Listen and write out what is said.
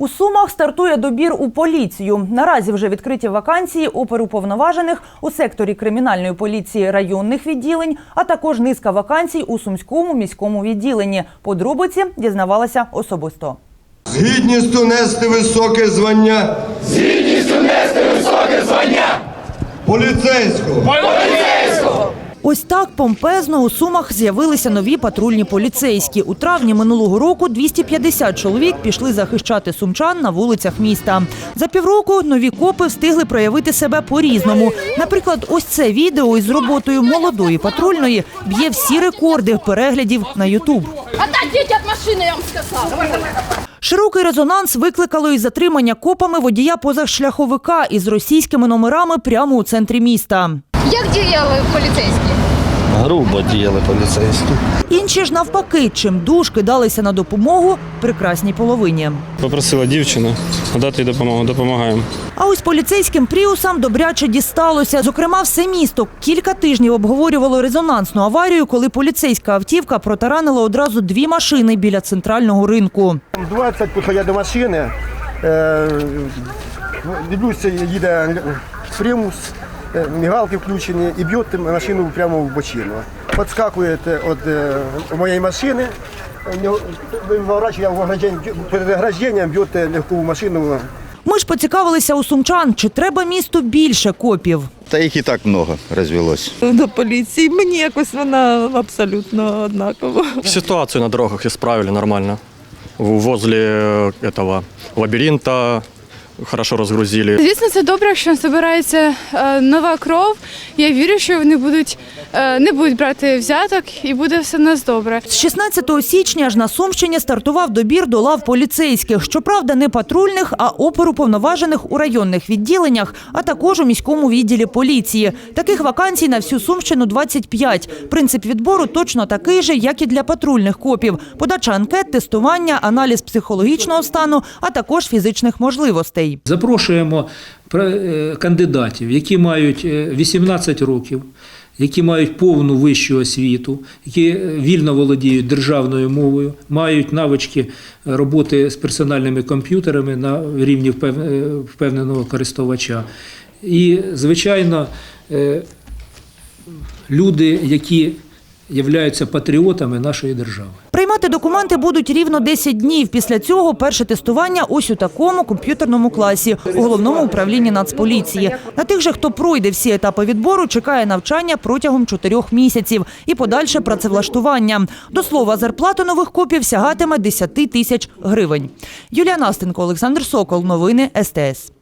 У Сумах стартує добір у поліцію. Наразі вже відкриті вакансії оперуповноважених у секторі кримінальної поліції районних відділень, а також низка вакансій у сумському міському відділенні. Подробиці дізнавалася особисто. З гідністю нести високе звання. З гідністю нести високе звання. Поліцейського. Ось так помпезно у Сумах з'явилися нові патрульні поліцейські. У травні минулого року 250 чоловік пішли захищати сумчан на вулицях міста. За півроку нові копи встигли проявити себе по-різному. Наприклад, ось це відео із роботою молодої патрульної б'є всі рекорди переглядів на Ютуб. Отойдите от машины, я вам сказала. Широкий резонанс викликало і затримання копами водія позашляховика із російськими номерами прямо у центрі міста. Як діяли поліцейські? Грубо діяли поліцейські. Інші ж навпаки, чим душ кидалися на допомогу прекрасній половині. Попросила дівчина надати їй допомогу, допомагаємо. А ось поліцейським пріусам добряче дісталося. Зокрема, все місто кілька тижнів обговорювало резонансну аварію, коли поліцейська автівка протаранила одразу дві машини біля центрального ринку. 20 підходять я до машини. Е, дивлюся, їде примус, е, мігалки включені і б'є машину прямо в бочину. Підскакує від моєї машини, в перед огражденням б'є легку машину. Ми ж поцікавилися у сумчан, чи треба місту більше копів. Та їх і так много розвелось. до поліції. Мені якось вона абсолютно однакова. Ситуацию на дорогах исправили нормально. Возле этого лабиринта хорошо разгрузили. Звісно, це добре, що збирається е, нова кров. Я вірю, що вони будуть е, не будуть брати взяток і буде все в нас добре. З 16 січня ж на Сумщині стартував добір до лав поліцейських. Щоправда, не патрульних, а оперуповноважених у районних відділеннях, а також у міському відділі поліції. Таких вакансій на всю Сумщину 25. Принцип відбору точно такий же, як і для патрульних копів. Подача анкет, тестування, аналіз психологічного стану, а також фізичних можливостей. Запрошуємо е, кандидатів, які мають е, 18 років, які мають повну вищу освіту, які е, вільно володіють державною мовою, мають навички роботи з персональними комп'ютерами на рівні е, впевненого користувача. І, звичайно, е, люди, які являються патріотами нашої держави. Приймати документи будуть рівно 10 днів. Після цього перше тестування ось у такому комп'ютерному класі у головному управлінні Нацполіції. На тих же, хто пройде всі етапи відбору, чекає навчання протягом чотирьох місяців і подальше працевлаштування. До слова, зарплата нових копів сягатиме 10 тисяч гривень. Юлія Настенко, Олександр Сокол. Новини СТС.